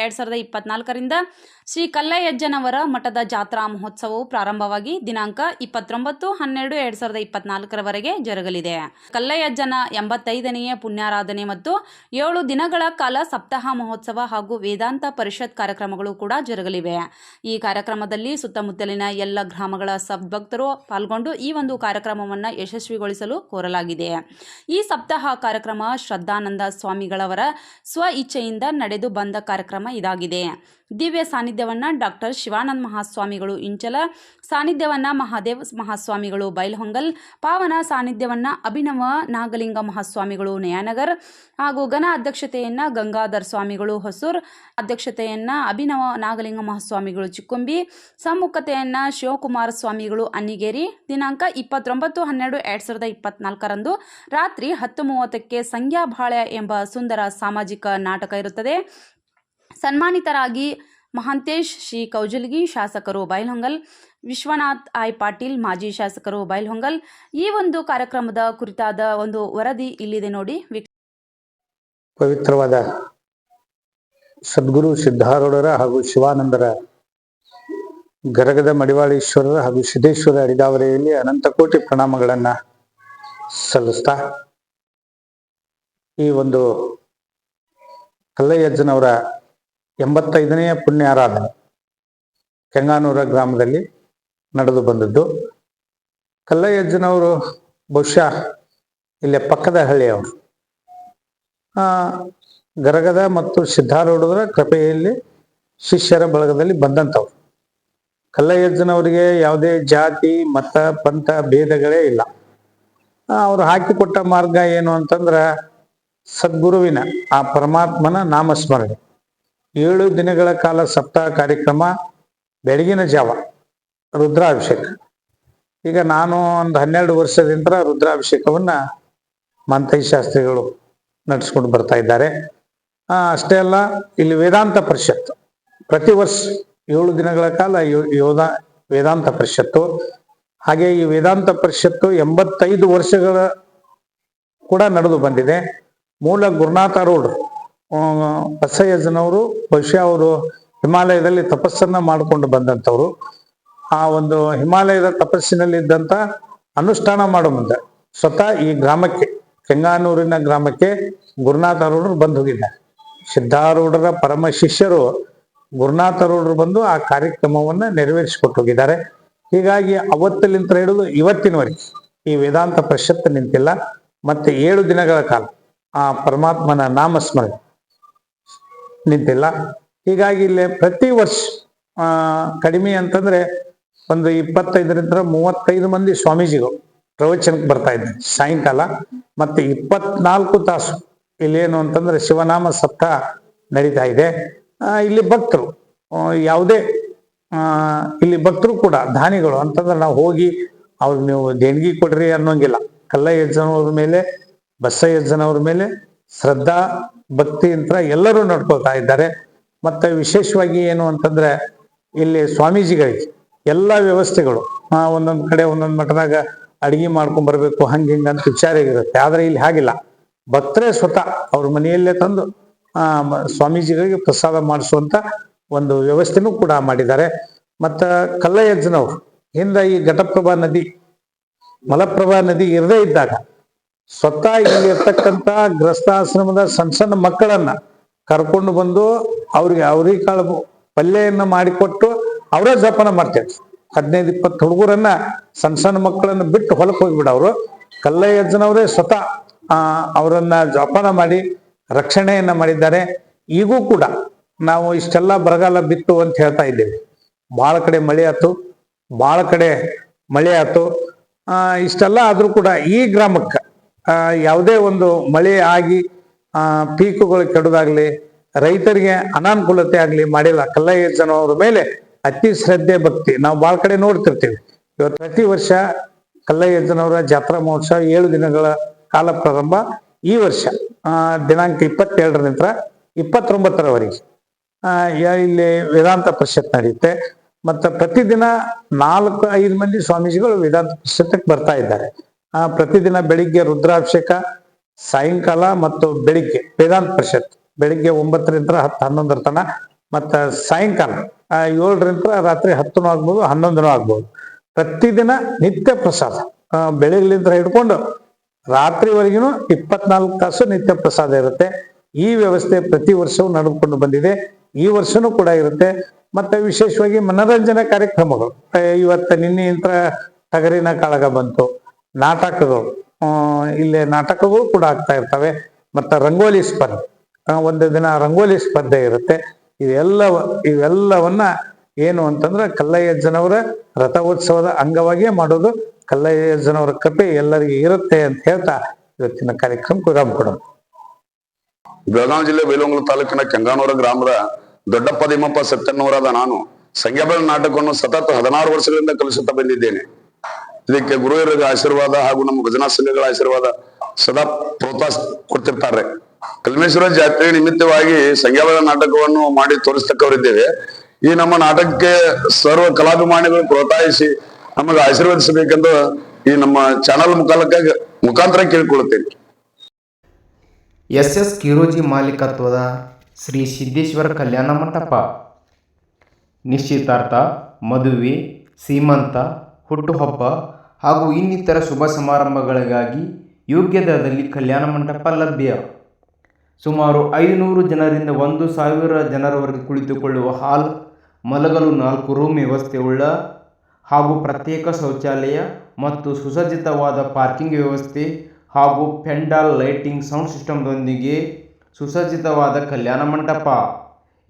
ಎರಡ್ ಸಾವಿರದ ಇಪ್ಪತ್ನಾಲ್ಕರಿಂದ ಶ್ರೀ ಕಲ್ಲಯ್ಯಜ್ಜನವರ ಮಠದ ಜಾತ್ರಾ ಮಹೋತ್ಸವವು ಪ್ರಾರಂಭವಾಗಿ ದಿನಾಂಕ ಇಪ್ಪತ್ತೊಂಬತ್ತು ಹನ್ನೆರಡು ಎರಡ್ ಸಾವಿರದ ಇಪ್ಪತ್ನಾಲ್ಕರವರೆಗೆ ಜರುಗಲಿದೆ. ಕಲ್ಲಯ್ಯಜ್ಜನ ಎಂಬತ್ತೈದನೆಯ ಪುಣ್ಯಾರಾಧನೆ ಮತ್ತು ಏಳು ದಿನಗಳ ಕಾಲ ಸಪ್ತಾಹ ಮಹೋತ್ಸವ ಹಾಗೂ ವೇದಾಂತ ಪರಿಷತ್ ಕಾರ್ಯಕ್ರಮಗಳು ಕೂಡ ಜರುಗಲಿವೆ. ಈ ಕಾರ್ಯಕ್ರಮದಲ್ಲಿ ಸುತ್ತಮುತ್ತಲಿನ ಎಲ್ಲ ಗ್ರಾಮಗಳ ಸದ್ಭಕ್ತರು ಪಾಲ್ಗೊಂಡು ಈ ಒಂದು ಕಾರ್ಯಕ್ರಮವನ್ನು ಯಶಸ್ವಿಗೊಳಿಸಲು ಕೋರಲಾಗಿದೆ. ಈ ಸಪ್ತಾಹ ಕಾರ್ಯಕ್ರಮ ಶ್ರದ್ಧಾನಂದ ಸ್ವಾಮಿಗಳವರ ಸ್ವ ಇಚ್ಛೆಯಿಂದ ನಡೆದು ಬಂದ ಕಾರ್ಯಕ್ರಮ ಇದಾಗಿದೆ. ದಿವ್ಯ ಸಾನ್ನಿಧ್ಯವನ್ನು ಡಾಕ್ಟರ್ ಶಿವಾನಂದ ಮಹಾಸ್ವಾಮಿಗಳು ಇಂಚಲ, ಸಾನ್ನಿಧ್ಯವನ್ನು ಮಹಾದೇವ್ ಮಹಾಸ್ವಾಮಿಗಳು ಬೈಲ್ಹೊಂಗಲ್ ಪಾವನ ಸಾನ್ನಿಧ್ಯವನ್ನು ಅಭಿನವ ನಾಗಲಿಂಗ ಮಹಾಸ್ವಾಮಿಗಳು ನಯಾನಗರ್ ಹಾಗೂ ಘನ ಅಧ್ಯಕ್ಷತೆಯನ್ನು ಗಂಗಾಧರ್ ಸ್ವಾಮಿಗಳು ಹೊಸೂರ್, ಅಧ್ಯಕ್ಷತೆಯನ್ನು ಅಭಿನವ ನಾಗಲಿಂಗ ಮಹಾಸ್ವಾಮಿಗಳು ಚಿಕ್ಕುಂಬಿ, ಸಮ್ಮುಖತೆಯನ್ನು ಶಿವಕುಮಾರ ಸ್ವಾಮಿಗಳು ಅನ್ನಿಗೇರಿ, ದಿನಾಂಕ ಇಪ್ಪತ್ತೊಂಬತ್ತು ಹನ್ನೆರಡು ಎರಡು ಸಾವಿರದ ಇಪ್ಪತ್ನಾಲ್ಕರಂದು ರಾತ್ರಿ ಹತ್ತು ಮೂವತ್ತಕ್ಕೆ ಸಂಗ್ಯಾ ಬಾಳೆ ಎಂಬ ಸುಂದರ ಸಾಮಾಜಿಕ ನಾಟಕ ಇರುತ್ತದೆ. ಸನ್ಮಾನಿತರಾಗಿ ಮಹಾಂತೇಶ್ ಶ್ರೀ ಕೌಜಲ್ಗಿ ಶಾಸಕರು ಬೈಲ್ಹೊಂಗಲ್ ವಿಶ್ವನಾಥ್ ಐ ಪಾಟೀಲ್, ಮಾಜಿ ಶಾಸಕರು ಬೈಲ್ಹೊಂಗಲ್ ಈ ಒಂದು ಕಾರ್ಯಕ್ರಮದ ಕುರಿತಾದ ಒಂದು ವರದಿ ಇಲ್ಲಿದೆ ನೋಡಿ. ಪವಿತ್ರವಾದ ಸದ್ಗುರು ಸಿದ್ಧಾರೂಢರ ಹಾಗೂ ಶಿವಾನಂದರ ಗರಗದ ಮಡಿವಾಳೇಶ್ವರರ ಹಾಗೂ ಸಿದ್ದೇಶ್ವರ ಅಡಿದಾವರೆಯಲ್ಲಿ ಅನಂತ ಕೋಟಿ ಪ್ರಣಾಮಗಳನ್ನ ಸಲ್ಲಿಸ್ತಾ ಈ ಒಂದು ಕಲ್ಲಯ್ಯಜ್ಜನವರ ಎಂಬತ್ತೈದನೆಯ ಪುಣ್ಯ ಆರಾಧನೆ ಕೆಂಗಾನೂರ ಗ್ರಾಮದಲ್ಲಿ ನಡೆದು ಬಂದದ್ದು. ಕಲ್ಲಯ್ಯಜ್ಜನವರು ಬಹುಶಃ ಇಲ್ಲೇ ಪಕ್ಕದ ಹಳ್ಳಿಯವರು. ಗರಗದ ಮತ್ತು ಸಿದ್ಧಾರೂಢರ ಕೃಪೆಯಲ್ಲಿ ಶಿಷ್ಯರ ಬಳಗದಲ್ಲಿ ಬಂದಂಥವ್ರು. ಕಲ್ಲಯ್ಯಜ್ಜನವರಿಗೆ ಯಾವುದೇ ಜಾತಿ, ಮತ, ಪಂಥ ಭೇದಗಳೇ ಇಲ್ಲ. ಅವ್ರು ಹಾಕಿಕೊಟ್ಟ ಮಾರ್ಗ ಏನು ಅಂತಂದ್ರ ಸದ್ಗುರುವಿನ, ಆ ಪರಮಾತ್ಮನ ನಾಮಸ್ಮರಣೆ. ಏಳು ದಿನಗಳ ಕಾಲ ಸಪ್ತಾಹ ಕಾರ್ಯಕ್ರಮ, ಬೆಳಗಿನ ಜಾವ, ರುದ್ರಾಭಿಷೇಕ. ಈಗ ನಾನು ಒಂದು ಹನ್ನೆರಡು ವರ್ಷದಿಂದ ರುದ್ರಾಭಿಷೇಕವನ್ನ ಮಂತೈ ಶಾಸ್ತ್ರಿಗಳು ನಡೆಸ್ಕೊಂಡು ಬರ್ತಾ ಇದ್ದಾರೆ. ಅಷ್ಟೇ ಅಲ್ಲ, ಇಲ್ಲಿ ವೇದಾಂತ ಪರಿಷತ್ ಪ್ರತಿ ವರ್ಷ ಏಳು ದಿನಗಳ ಕಾಲ ಯೋಧ ವೇದಾಂತ ಪರಿಷತ್ತು. ಹಾಗೆ ಈ ವೇದಾಂತ ಪರಿಷತ್ತು ಎಂಬತ್ತೈದು ವರ್ಷಗಳ ಕೂಡ ನಡೆದು ಬಂದಿದೆ. ಮೂಲ ಗುರುನಾಥಾರೂಢ್ ಬಸಯ್ಯಜ್ಜನವರು ಬಹುಶಃ ಅವರು ಹಿಮಾಲಯದಲ್ಲಿ ತಪಸ್ಸನ್ನ ಮಾಡಿಕೊಂಡು ಬಂದಂಥವ್ರು. ಆ ಒಂದು ಹಿಮಾಲಯದ ತಪಸ್ಸಿನಲ್ಲಿ ಇದ್ದಂತ ಅನುಷ್ಠಾನ ಮಾಡೋ ಮುಂದೆ ಸ್ವತಃ ಈ ಗ್ರಾಮಕ್ಕೆ, ಕೆಂಗಾನೂರಿನ ಗ್ರಾಮಕ್ಕೆ ಗುರುನಾಥರೂಢರು ಬಂದು ಹೋಗಿದ್ದಾರೆ. ಸಿದ್ಧಾರೂಢರ ಪರಮ ಶಿಷ್ಯರು ಗುರುನಾಥರೂಢರು ಬಂದು ಆ ಕಾರ್ಯಕ್ರಮವನ್ನ ನೆರವೇರಿಸಿಕೊಟ್ಟು ಹೋಗಿದ್ದಾರೆ. ಹೀಗಾಗಿ ಅವತ್ತಲಿಂತ ಹಿಡಿದು ಇವತ್ತಿನವರೆಗೆ ಈ ವೇದಾಂತ ಪರಿಷತ್ತು ನಿಂತಿಲ್ಲ. ಮತ್ತೆ ಏಳು ದಿನಗಳ ಕಾಲ ಆ ಪರಮಾತ್ಮನ ನಾಮಸ್ಮರಣೆ ನಿಂತಿಲ್ಲ. ಹೀಗಾಗಿ ಇಲ್ಲಿ ಪ್ರತಿ ವರ್ಷ ಕಡಿಮೆ ಅಂತಂದ್ರೆ ಒಂದು ಇಪ್ಪತ್ತೈದರಿಂದ ಮೂವತ್ತೈದು ಮಂದಿ ಸ್ವಾಮೀಜಿಗಳು ಪ್ರವಚನಕ್ಕೆ ಬರ್ತಾ ಇದ್ದಾರೆ. ಸಾಯಂಕಾಲ ಮತ್ತೆ ಇಪ್ಪತ್ನಾಲ್ಕು ತಾಸು ಇಲ್ಲೇನು ಅಂತಂದ್ರೆ ಶಿವನಾಮ ಸಪ್ತ ನಡೀತಾ ಇದೆ. ಇಲ್ಲಿ ಭಕ್ತರು ಯಾವುದೇ ಇಲ್ಲಿ ಭಕ್ತರು ಕೂಡ ದಾನಿಗಳು ಅಂತಂದ್ರೆ ನಾವು ಹೋಗಿ ಅವ್ರಿಗೆ ನೀವು ದೇಣಿಗೆ ಕೊಡ್ರಿ ಅನ್ನೋಂಗಿಲ್ಲ. ಕಲ್ಲಯ್ಯಜ್ಜನವ್ರ ಮೇಲೆ, ಬಸಯ್ಯಜ್ಜನವ್ರ ಮೇಲೆ ಶ್ರದ್ಧಾ, ಭಕ್ತಿ ಅಂತ ಎಲ್ಲರೂ ನಡ್ಕೊಳ್ತಾ ಇದ್ದಾರೆ. ಮತ್ತೆ ವಿಶೇಷವಾಗಿ ಏನು ಅಂತಂದ್ರೆ ಇಲ್ಲಿ ಸ್ವಾಮೀಜಿಗಳಿಗೆ ಎಲ್ಲ ವ್ಯವಸ್ಥೆಗಳು ಒಂದೊಂದ್ ಕಡೆ ಒಂದೊಂದು ಮಠದಾಗ ಅಡಿಗೆ ಮಾಡ್ಕೊಂಡ್ ಬರ್ಬೇಕು, ಹಂಗ ಹಿಂಗ ಅಂತ ವಿಚಾರ ಇರುತ್ತೆ. ಆದ್ರೆ ಇಲ್ಲಿ ಹಾಗಿಲ್ಲ. ಭಕ್ತರೇ ಸ್ವತಃ ಅವ್ರ ಮನೆಯಲ್ಲೇ ತಂದು, ಆ ಸ್ವಾಮೀಜಿಗಳಿಗೆ ಪ್ರಸಾದ ಮಾಡಿಸುವಂತ ಒಂದು ವ್ಯವಸ್ಥೆನೂ ಕೂಡ ಮಾಡಿದ್ದಾರೆ. ಮತ್ತ ಕಲ್ಲಯ್ಯಜ್ಜನವ್ರು, ಹಿಂದೆ ಈ ಘಟಪ್ರಭಾ ನದಿ, ಮಲಪ್ರಭಾ ನದಿ ಇರದೇ ಇದ್ದಾಗ ಸ್ವತಃ ಇಲ್ಲಿ ಇರ್ತಕ್ಕಂತ ಗ್ರಸ್ತಾಶ್ರಮದ ಸಣ್ಣ ಸಣ್ಣ ಮಕ್ಕಳನ್ನ ಕರ್ಕೊಂಡು ಬಂದು ಅವ್ರಿಗೆ ಅವ್ರಿಗೆ ಕಾಳು ಪಲ್ಯೆಯನ್ನು ಮಾಡಿಕೊಟ್ಟು ಅವರೇ ಜಪನ ಮಾಡ್ತಿದ್ರು ಹದಿನೈದು ಇಪ್ಪತ್ತು ಹುಡುಗರನ್ನ ಸಣ್ಣ ಸಣ್ಣ ಮಕ್ಕಳನ್ನ ಬಿಟ್ಟು ಹೊಲಕ್ಕೆ ಹೋಗ್ಬಿಡವ್ರು ಕಲ್ಲಯ್ಯಜ್ಜನವರೇ ಸ್ವತಃ, ಆ, ಅವರನ್ನ ಜೋಪಾನ ಮಾಡಿ ರಕ್ಷಣೆಯನ್ನ ಮಾಡಿದ್ದಾರೆ. ಈಗೂ ಕೂಡ ನಾವು ಇಷ್ಟೆಲ್ಲ ಬರಗಾಲ ಬಿತ್ತು ಅಂತ ಹೇಳ್ತಾ ಇದ್ದೇವೆ. ಬಹಳ ಕಡೆ ಮಳೆ ಆಯ್ತು ಬಹಳ ಕಡೆ ಮಳೆ ಆಯ್ತು. ಇಷ್ಟೆಲ್ಲ ಆದ್ರೂ ಕೂಡ ಈ ಗ್ರಾಮಕ್ಕೆ ಯಾವುದೇ ಒಂದು ಮಳೆ ಆಗಿ ಆ ಪೀಕುಗಳು ಕೆಡೋದಾಗ್ಲಿ ರೈತರಿಗೆ ಅನಾನುಕೂಲತೆ ಆಗಲಿ ಮಾಡಿಲ್ಲ ಕಲ್ಲಯ್ಯಜ್ಜನವ್ರ ಮೇಲೆ ಅತಿ ಶ್ರದ್ಧೆ ಭಕ್ತಿ. ನಾವು ಭಾಳ ಕಡೆ ನೋಡ್ತಿರ್ತೀವಿ. ಇವತ್ತು ಪ್ರತಿ ವರ್ಷ ಕಲ್ಲಯ್ಯಜ್ಜನವರ ಜಾತ್ರಾ ಮಹೋತ್ಸವ ಏಳು ದಿನಗಳ ಕಾಲ ಪ್ರಾರಂಭ ಈ ವರ್ಷ. ಆ ದಿನಾಂಕ ಇಪ್ಪತ್ತೇಳರ ನಂತರ ಇಪ್ಪತ್ತೊಂಬತ್ತರವರೆಗೆ. ಆ, ಇಲ್ಲಿ ವೇದಾಂತ ಪರಿಷತ್ ನಡೆಯುತ್ತೆ. ಮತ್ತೆ ಪ್ರತಿದಿನ ನಾಲ್ಕು ಐದು ಮಂದಿ ಸ್ವಾಮೀಜಿಗಳು ವೇದಾಂತ ಪರಿಷತ್ತಕ್ಕೆ ಬರ್ತಾ ಇದ್ದಾರೆ. ಆ ಪ್ರತಿದಿನ ಬೆಳಿಗ್ಗೆ ರುದ್ರಾಭಿಷೇಕ, ಸಾಯಂಕಾಲ ಮತ್ತು ಬೆಳಿಗ್ಗೆ ವೇದಾಂತ ಪರಿಷತ್. ಬೆಳಿಗ್ಗೆ ಒಂಬತ್ತರಿಂದ ಹತ್ತು ಹನ್ನೊಂದರ ತನ. ಮತ್ತು ಸಾಯಂಕಾಲ ಏಳರಿಂದ ರಾತ್ರಿ ಹತ್ತನೂ ಆಗ್ಬೋದು ಹನ್ನೊಂದನೂ ಆಗ್ಬೋದು. ಪ್ರತಿದಿನ ನಿತ್ಯ ಪ್ರಸಾದ ಬೆಳಿಗ್ಲಿಂದ ಹಿಡ್ಕೊಂಡು ರಾತ್ರಿವರೆಗೂ ಇಪ್ಪತ್ನಾಲ್ಕು ತಾಸು ನಿತ್ಯ ಪ್ರಸಾದ ಇರುತ್ತೆ. ಈ ವ್ಯವಸ್ಥೆ ಪ್ರತಿ ವರ್ಷವೂ ನಡೆದುಕೊಂಡು ಬಂದಿದೆ. ಈ ವರ್ಷನೂ ಕೂಡ ಇರುತ್ತೆ. ಮತ್ತೆ ವಿಶೇಷವಾಗಿ ಮನರಂಜನಾ ಕಾರ್ಯಕ್ರಮಗಳು ಇವತ್ತು ನಿನ್ನೆ ನಿನ್ನೆಯಿಂದ ತಗರಿನ ಕಾಳಗ ಬಂತು. ನಾಟಕಗಳು ಇಲ್ಲಿ ನಾಟಕಗಳು ಕೂಡ ಆಗ್ತಾ ಇರ್ತವೆ. ಮತ್ತೆ ರಂಗೋಲಿ ಸ್ಪರ್ಧೆ ಒಂದು ದಿನ ರಂಗೋಲಿ ಸ್ಪರ್ಧೆ ಇರುತ್ತೆ. ಇವೆಲ್ಲ ಇವೆಲ್ಲವನ್ನ ಏನು ಅಂತಂದ್ರೆ ಕಲ್ಲಯ್ಯಜ್ಜನವರ ರಥೋತ್ಸವದ ಅಂಗವಾಗಿಯೇ ಮಾಡೋದು. ಕಲ್ಲಯ್ಯಜ್ಜನವರ ಕೃಪೆ ಎಲ್ಲರಿಗೆ ಇರುತ್ತೆ ಅಂತ ಹೇಳ್ತಾ ಇವತ್ತಿನ ಕಾರ್ಯಕ್ರಮ ವಿರಾಮ ಕೊಡೋಣ ಬೆಳಗಾವಿ ಜಿಲ್ಲೆ ಬೈಲಹೊಂಗಲ ತಾಲೂಕಿನ ಕೆಂಗಾನೂರ ಗ್ರಾಮದ ದೊಡ್ಡಪ್ಪ ದಿಮ್ಮಪ್ಪ ಸತ್ಯನ್ನವರಾದ ನಾನು ಸಂಖ್ಯಾಬಲ ನಾಟಕವನ್ನು ಸತತ ಹದಿನಾರು ವರ್ಷಗಳಿಂದ ಕಲಿಸುತ್ತಾ ಬಂದಿದ್ದೇನೆ. ಇದಕ್ಕೆ ಗುರುಹಿರಿಯರ ಆಶೀರ್ವಾದ ಹಾಗೂ ನಮ್ಮ ಭಜನಾ ಸಂಘಗಳ ಆಶೀರ್ವಾದ ಸದಾ ಪ್ರೋತ್ಸಾಹ ಕೊಡ್ತಿರ್ತಾರೆ. ಕಲ್ಮೇಶ್ವರ ಜಾತ್ರೆ ನಿಮಿತ್ತವಾಗಿ ಸಂಖ್ಯಾಬಲ ನಾಟಕವನ್ನು ಮಾಡಿ ತೋರಿಸ್ತಕ್ಕವರಿದ್ದೇವೆ. ಈ ನಮ್ಮ ನಾಟಕಕ್ಕೆ ಸರ್ವ ಕಲಾಭಿಮಾನಿಗಳು ಪ್ರೋತ್ಸಾಹಿಸಿ ನಮಗೆ ಆಶೀರ್ವದಿಸಬೇಕೆಂದು ಈ ನಮ್ಮ ಚಾನಲ್ ಮುಖಾಲಕ ಮುಖಾಂತರ ಕೇಳಿಕೊಳ್ಳುತ್ತೇನೆ. ಎಸ್ ಎಸ್ ಕಿರೋಜಿ ಮಾಲೀಕತ್ವದ ಶ್ರೀ ಸಿದ್ದೇಶ್ವರ ಕಲ್ಯಾಣ ಮಂಟಪ. ನಿಶ್ಚಿತಾರ್ಥ ಮದುವೆ, ಸೀಮಂತ ಹುಟ್ಟುಹಬ್ಬ ಹಾಗೂ ಇನ್ನಿತರ ಶುಭ ಸಮಾರಂಭಗಳಿಗಾಗಿ ಯೋಗ್ಯ ದರದಲ್ಲಿ ಕಲ್ಯಾಣ ಮಂಟಪ ಲಭ್ಯ. ಸುಮಾರು ಐದುನೂರು ಜನರಿಂದ ಒಂದು ಸಾವಿರ ಜನರವರೆಗೆ ಕುಳಿತುಕೊಳ್ಳುವ ಹಾಲ್, ಮಲಗಲು ನಾಲ್ಕು ರೂಮ್ ವ್ಯವಸ್ಥೆಯುಳ್ಳ ಹಾಗೂ ಪ್ರತ್ಯೇಕ ಶೌಚಾಲಯ ಮತ್ತು ಸುಸಜ್ಜಿತವಾದ ಪಾರ್ಕಿಂಗ್ ವ್ಯವಸ್ಥೆ ಹಾಗೂ ಪೆಂಡಾಲ್ ಲೈಟಿಂಗ್ ಸೌಂಡ್ ಸಿಸ್ಟಮ್ದೊಂದಿಗೆ ಸುಸಜ್ಜಿತವಾದ ಕಲ್ಯಾಣ ಮಂಟಪ.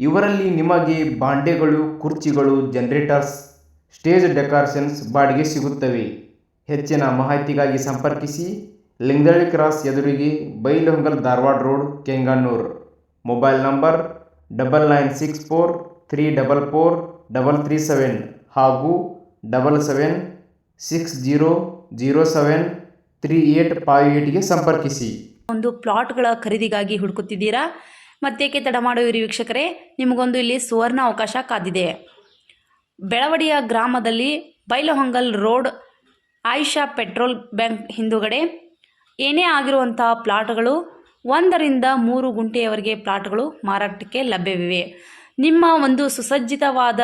ಇವರಲ್ಲಿ ನಿಮಗೆ ಬಾಂಡೆಗಳು, ಕುರ್ಚಿಗಳು ಜನರೇಟರ್ಸ್ ಸ್ಟೇಜ್ ಡೆಕೋರೇಷನ್ಸ್ ಬಾಡಿಗೆ ಸಿಗುತ್ತವೆ. ಹೆಚ್ಚಿನ ಮಾಹಿತಿಗಾಗಿ ಸಂಪರ್ಕಿಸಿ ಲಿಂಗದಳ್ಳಿ ಕ್ರಾಸ್ ಎದುರಿಗೆ Bailhongal Dharwad road, Kenganur. Mobile number double nine six four three double four double three seven ಹಾಗೂ double seven six zero zero seven three eight five ಏಟ್ಗೆ ಸಂಪರ್ಕಿಸಿ. ಒಂದು ಪ್ಲಾಟ್ಗಳ ಖರೀದಿಗಾಗಿ ಹುಡುಕುತ್ತಿದ್ದೀರಾ? ಮತ್ತೇಕೆ ತಡ ಮಾಡುವ ವೀಕ್ಷಕರೇ? ನಿಮಗೊಂದು ಇಲ್ಲಿ ಸುವರ್ಣ ಅವಕಾಶ ಕಾದಿದೆ. ಬೆಳವಡಿಯ ಗ್ರಾಮದಲ್ಲಿ Bailhongal road, Ayesha petrol bunk ಹಿಂದುಗಡೆ ಏನೇ ಆಗಿರುವಂತಹ ಪ್ಲಾಟ್ಗಳು ಒಂದರಿಂದ ಮೂರು ಗುಂಟೆಯವರೆಗೆ ಪ್ಲಾಟ್ಗಳು ಮಾರಾಟಕ್ಕೆ ಲಭ್ಯವಿವೆ. ನಿಮ್ಮ ಒಂದು ಸುಸಜ್ಜಿತವಾದ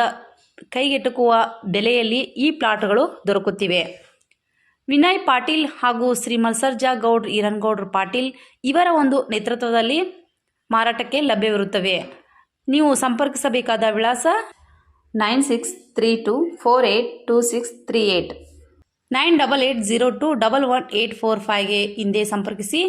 ಕೈಗೆಟುಕುವ ಬೆಲೆಯಲ್ಲಿ ಈ ಪ್ಲಾಟ್ಗಳು ದೊರಕುತ್ತಿವೆ. ವಿನಯ್ ಪಾಟೀಲ್ ಹಾಗೂ ಶ್ರೀ ಮಲ್ಸರ್ಜಾ ಗೌಡ್, ಈರನ್ಗೌಡ್ರ ಪಾಟೀಲ್ ಇವರ ಒಂದು ನೇತೃತ್ವದಲ್ಲಿ ಮಾರಾಟಕ್ಕೆ ಲಭ್ಯವಿರುತ್ತವೆ. ನೀವು ಸಂಪರ್ಕಿಸಬೇಕಾದ ವಿಳಾಸ nine six three two four eight two six three eight nine double eight zero two double one eight four ಫೈವ್ಗೆ ಹಿಂದೆ ಸಂಪರ್ಕಿಸಿ.